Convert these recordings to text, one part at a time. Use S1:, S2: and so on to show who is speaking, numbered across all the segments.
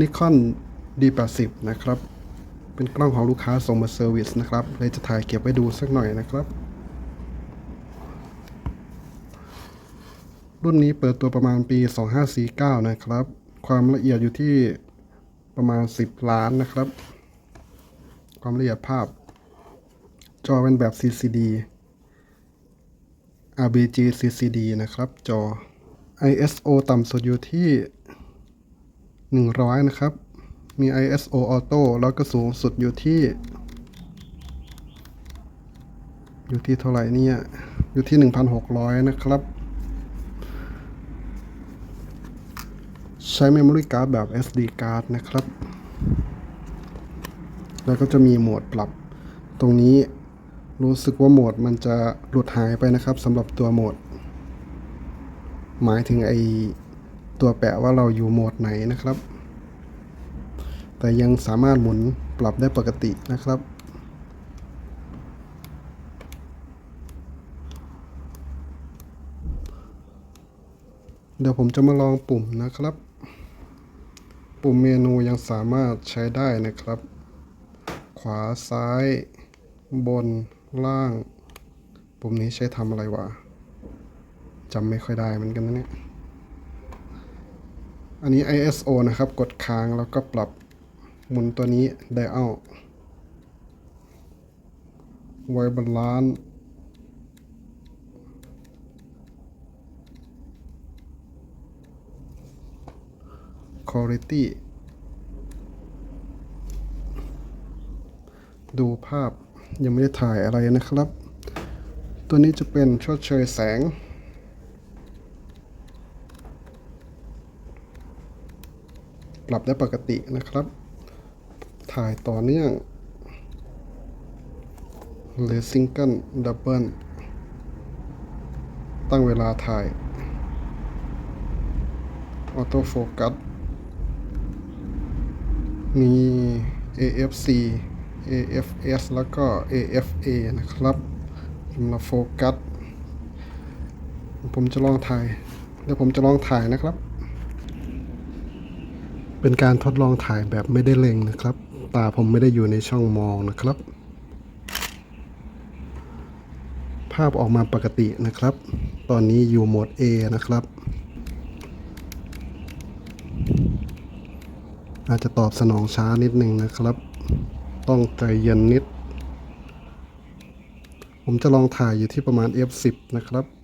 S1: Nikon D80 นะครับ เป็นกล้องของลูกค้าส่งมาเซอร์วิสนะครับ เลยจะถ่ายเก็บไว้ดูสักหน่อยนะครับ รุ่นนี้เปิดตัวประมาณปี 2549 นะครับ ความละเอียดอยู่ที่ประมาณ 10 ล้านนะครับ ความละเอียดภาพ จอเป็นแบบ CCD rgb CCD นะครับ จอ ISO ต่ำสุดอยู่ที่ 100 นะครับ มี ISO Auto แล้วก็สูงสุดอยู่ที่ อยู่ที่เท่าไหร่เนี่ย อยู่ที่ 1,600 นะครับ ใช้ Memory Card แบบ SD card นะครับ แล้วก็จะมีโหมดปรับ ตรงนี้รู้สึกว่าโหมดมันจะหลุดหายไปนะครับสำหรับตัวโหมด หมายถึงไอ ตัวแปะว่าเราอยู่โหมดไหนนะครับ แต่ยังสามารถหมุนปรับได้ปกตินะครับเดี๋ยวผมจะมาลองปุ่มนะครับ ปุ่มเมนูยังสามารถใช้ได้นะครับ ขวาซ้าย บนล่าง ปุ่มนี้ใช้ทำอะไรวะจำไม่ค่อยได้เหมือนกันนะเนี่ย อันนี้ ISO นะครับ กดค้างแล้วก็ปรับหมุนตัวนี้ไดอัลไวบาลานซ์คุณภาพดูภาพยังไม่ได้ถ่ายอะไรนะครับ ตัวนี้จะเป็นชดเชยแสง ปรับได้ปกตินะครับ ถ่ายต่อเนื่องหรือซิงเกิลดับเบิลตั้งเวลาถ่ายออโต้โฟกัสมี AFC AFS แล้วก็ AFA นะครับสำหรับโฟกัส ผมจะลองถ่าย เดี๋ยวผมจะลองถ่ายนะครับ เป็นการทดลองถ่ายแบบไม่ได้เล็งนะครับ ตาผมไม่ได้อยู่ในช่องมองนะครับ ภาพออกมาปกตินะครับ ตอนนี้อยู่โหมด A นะครับ อาจจะตอบสนองช้านิดหนึ่งนะครับ ต้องใจเย็นนิด ผมจะลองถ่ายอยู่ที่ประมาณ F10 นะครับ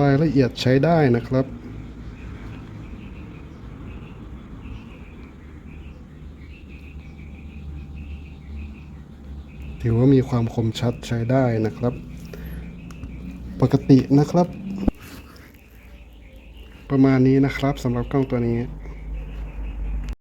S1: รายละเอียดใช้ได้นะครับ ถือว่ามีความคมชัดใช้ได้นะครับ ปกตินะครับ ประมาณนี้นะครับสำหรับกล้องตัวนี้